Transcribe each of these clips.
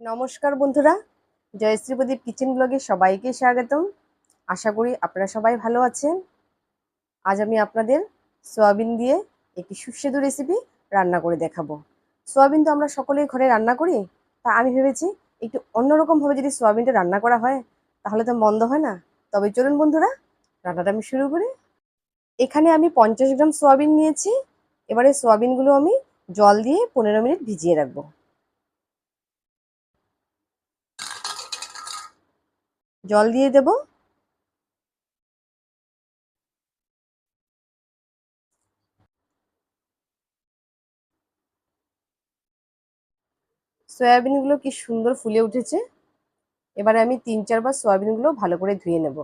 নমস্কার বন্ধুরা জয়শ্রী প্রদীপ কিচেন ব্লগে সবাইকে স্বাগতম। আশা করি আপনারা সবাই ভালো আছেন। আজ আমি আপনাদের সোয়াবিন দিয়ে একটি সুস্বাদু রেসিপি রান্না করে দেখাবো। সোয়াবিন তো আমরা সকলেই ঘরে রান্না করি, তা আমি ভেবেছি একটু অন্যরকমভাবে যদি সোয়াবিনটা রান্না করা হয়, তাহলে তো মন্দ হয় না। তবে চলুন বন্ধুরা, রান্নাটা আমি শুরু করি। এখানে আমি পঞ্চাশ গ্রাম সোয়াবিন নিয়েছি, এবারে সোয়াবিনগুলো আমি জল দিয়ে পনেরো মিনিট ভিজিয়ে রাখব। জল দিয়ে দেব। সয়াবিনগুলো কি সুন্দর ফুলে উঠেছে। এবারে আমি তিন চারবার সয়াবিনগুলো ভালো করে ধুয়ে নেব।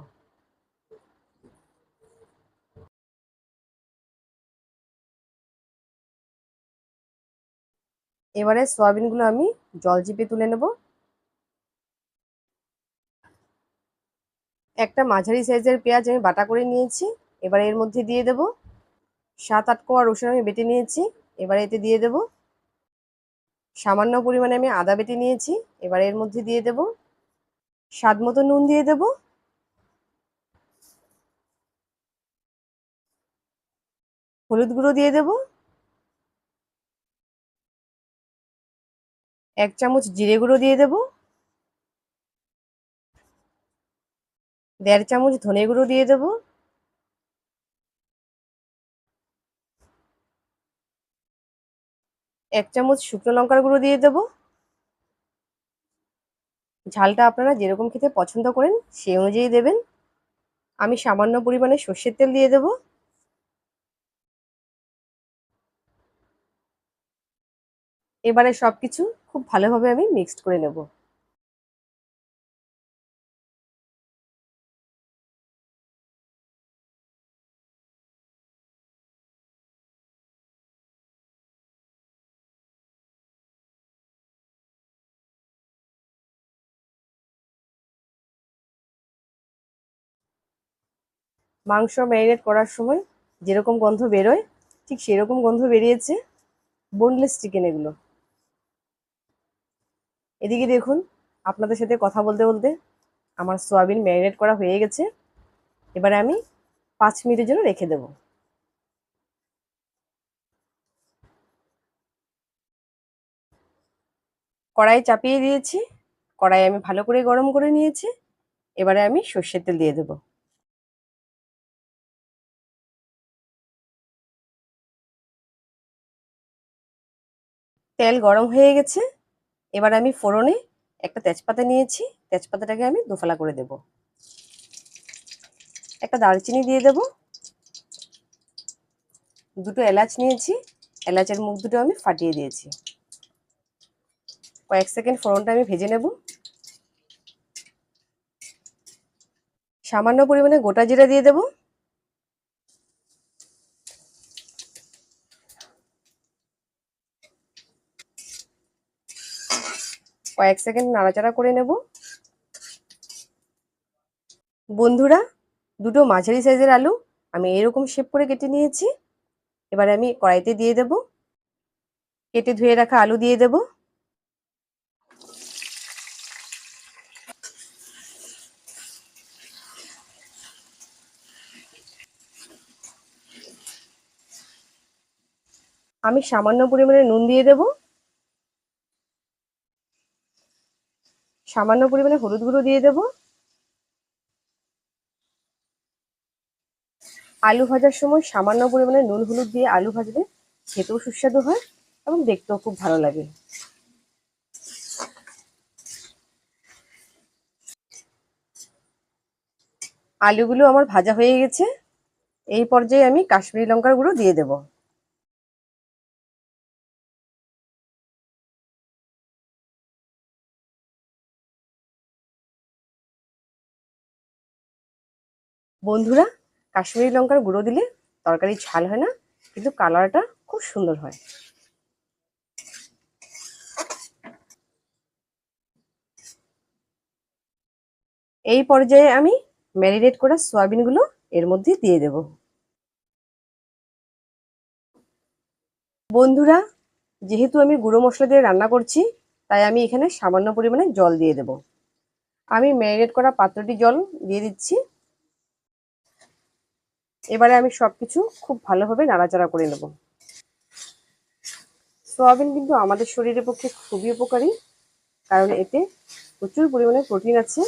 এবারে সয়াবিনগুলো আমি জল চিপে তুলে নেব। একটা মাঝারি সাইজের পেঁয়াজ আমি বাটা করে নিয়েছি, এবার এর মধ্যে দিয়ে দেব সাত আট কোয়া রসুন আমি বেটে নিয়েছি, এবারে এতে দিয়ে দেব সামান্য পরিমাণে আমি আদা বেটে নিয়েছি, এবার এর মধ্যে দিয়ে দেব স্বাদ মতো নুন দিয়ে দেব। হলুদ গুঁড়ো দিয়ে দেব। এক চামচ জিরে গুঁড়ো দিয়ে দেবো। দেড় চামচ ধনে গুঁড়ো দিয়ে দেবো। এক চামচ শুকনো লঙ্কার গুঁড়ো দিয়ে দেবো। ঝালটা আপনারা যেরকম খেতে পছন্দ করেন সেই অনুযায়ী দেবেন। আমি সামান্য পরিমাণে সর্ষের তেল দিয়ে দেবো। এবারে সব কিছু খুব ভালোভাবে আমি মিক্সড করে নেব। মাংস ম্যারিনেট করার সময় যেরকম গন্ধ বেরোয়, ঠিক সেরকম গন্ধ বেরিয়েছে বোনলেস চিকেন এগুলো। এদিকে দেখুন, আপনাদের সাথে কথা বলতে বলতে আমার সোয়াবিন ম্যারিনেট করা হয়ে গেছে। এবারে আমি পাঁচ মিনিটের জন্য রেখে দেব। কড়াই চাপিয়ে দিয়েছি, কড়াই আমি ভালো করে গরম করে নিয়েছি। এবারে আমি সর্ষের তেল দিয়ে দেবো। তেল গরম হয়ে গেছে। এবার আমি ফোড়নে একটা তেজপাতা নিয়েছি। তেজপাতাটাকে আমি দোফালা করে দেব। একটা দারচিনি দিয়ে দেব। দুটো এলাচ নিয়েছি। এলাচের মুখ দুটো আমি ফাটিয়ে দিয়েছি। কয়েক সেকেন্ড ফোড়নটা আমি ভেজে নেব। সামান্য পরিমাণে গোটা জিরা দিয়ে দেবো। কয়েক সেকেন্ড নাড়াচাড়া করে নেব। বন্ধুরা, দুটো মাঝারি সাইজের আলু আমি এরকম শেপ করে কেটে নিয়েছি। এবারে আমি কড়াইতে দিয়ে দেব। কেটে ধুয়ে রাখা আলু দিয়ে দেব। আমি সামান্য পরিমাণে নুন দিয়ে দেবো। সামান্য পরিমাণে হলুদ গুঁড়ো দিয়ে দেব। আলু ভাজার সময় সামান্য পরিমাণে নুন হলুদ দিয়ে আলু ভাজলে খেতেও সুস্বাদু হয় এবং দেখতেও খুব ভালো লাগে। আলুগুলো আমার ভাজা হয়ে গেছে। এই পর্যায়ে আমি কাশ্মীরি লঙ্কার গুঁড়ো দিয়ে দেবো। বন্ধুরা, কাশ্মীরি লঙ্কার গুঁড়ো দিলে তরকারি ঝাল হয় না, কিন্তু কালারটা খুব সুন্দর হয়। এই পর্যায়ে আমি ম্যারিনেট করা সয়াবিনগুলো এর মধ্যে দিয়ে দেব। বন্ধুরা, যেহেতু আমি গুঁড়ো মশলা দিয়ে রান্না করছি, তাই আমি এখানে সামান্য পরিমাণে জল দিয়ে দেব। আমি ম্যারিনেট করা পাত্রটি জল দিয়ে দিচ্ছি। এবারে আমি সব কিছু খুব ভালোভাবে নাড়াচাড়া করে নেব। সোয়াবিন কিন্তু আমাদের শরীরের পক্ষে খুবই উপকারী, কারণ এতে প্রচুর পরিমাণে প্রোটিন আছে।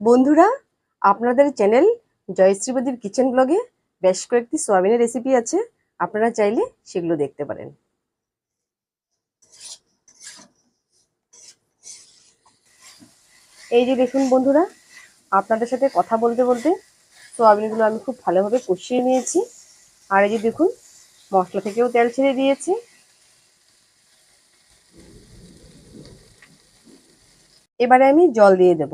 বন্ধুরা, আপনাদের চ্যানেল জয়শ্রীবদীর কিচেন ব্লগে বেশ কয়েকটি সোয়াবিনের রেসিপি আছে, আপনারা চাইলে সেগুলো দেখতে পারেন। এই যে দেখুন বন্ধুরা, আপনাদের সাথে কথা বলতে বলতে সোয়াবিনগুলো আমি খুব ভালোভাবে কষিয়ে নিয়েছি। আর এই যে দেখুন, মশলা থেকেও তেল ছেড়ে দিয়েছি। এবারে আমি জল দিয়ে দেব।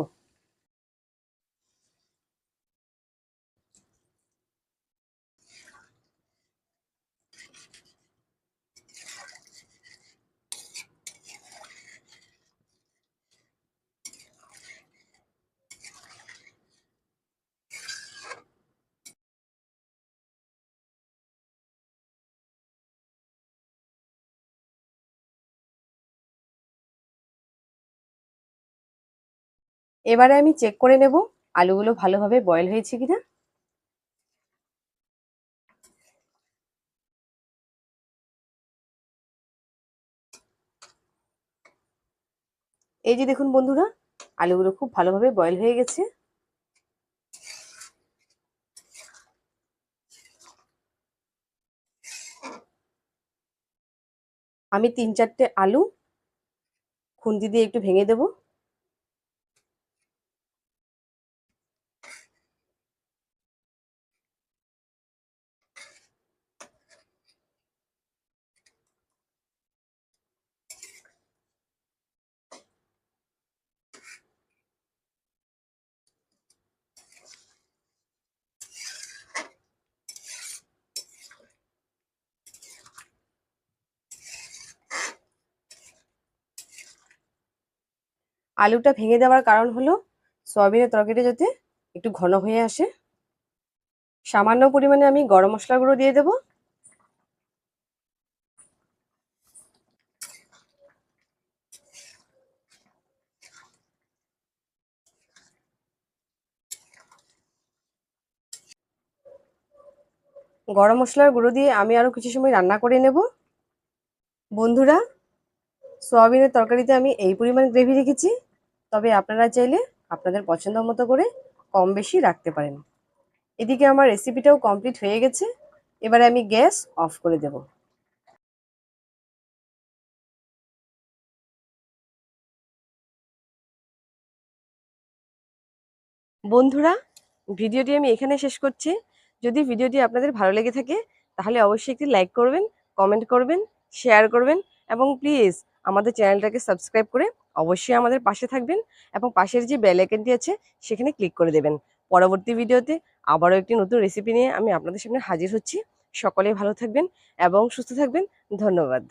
এবারে আমি চেক করে নেব আলুগুলো ভালোভাবে বয়েল হয়েছে কিনা। এই যে দেখুন বন্ধুরা, আলুগুলো খুব ভালোভাবে বয়েল হয়ে গেছে। আমি তিন চারটে আলু খুন্তি দিয়ে একটু ভেঙে দেবো। আলুটা ভেঙে দেওয়ার কারণ হলো সয়াবিনের তরকারিটা যাতে একটু ঘন হয়ে আসে। সামান্য পরিমাণে আমি গরম মশলা গুঁড়ো দিয়ে দেব। গরম মশলার গুঁড়ো দিয়ে আমি আরও কিছু সময় রান্না করে নেব। বন্ধুরা, সোয়াবিনের তরকারিতে আমি এই পরিমাণ গ্রেভি রেখেছি। তবে আপনারা চাইলে আপনাদের পছন্দ মতো করে কম বেশি রাখতে পারেন। এদিকে আমার রেসিপিটাও কমপ্লিট হয়ে গেছে। এবারে আমি গ্যাস অফ করে দেব। বন্ধুরা, ভিডিওটি আমি এখানে শেষ করছি। যদি ভিডিওটি আপনাদের ভালো লেগে থাকে, তাহলে অবশ্যই একটি লাইক করবেন কমেন্ট করবেন শেয়ার করবেন এবং প্লিজ আমাদের চ্যানেলটাকে সাবস্ক্রাইব করে অবশ্যই আমাদের পাশে থাকবেন এবং পাশের যে বেল আইকনটি আছে, সেখানে ক্লিক করে দেবেন। পরবর্তী ভিডিওতে আবারও একটি নতুন রেসিপি নিয়ে আমি আপনাদের সামনে হাজির হচ্ছি। সকলে ভালো থাকবেন এবং সুস্থ থাকবেন। ধন্যবাদ।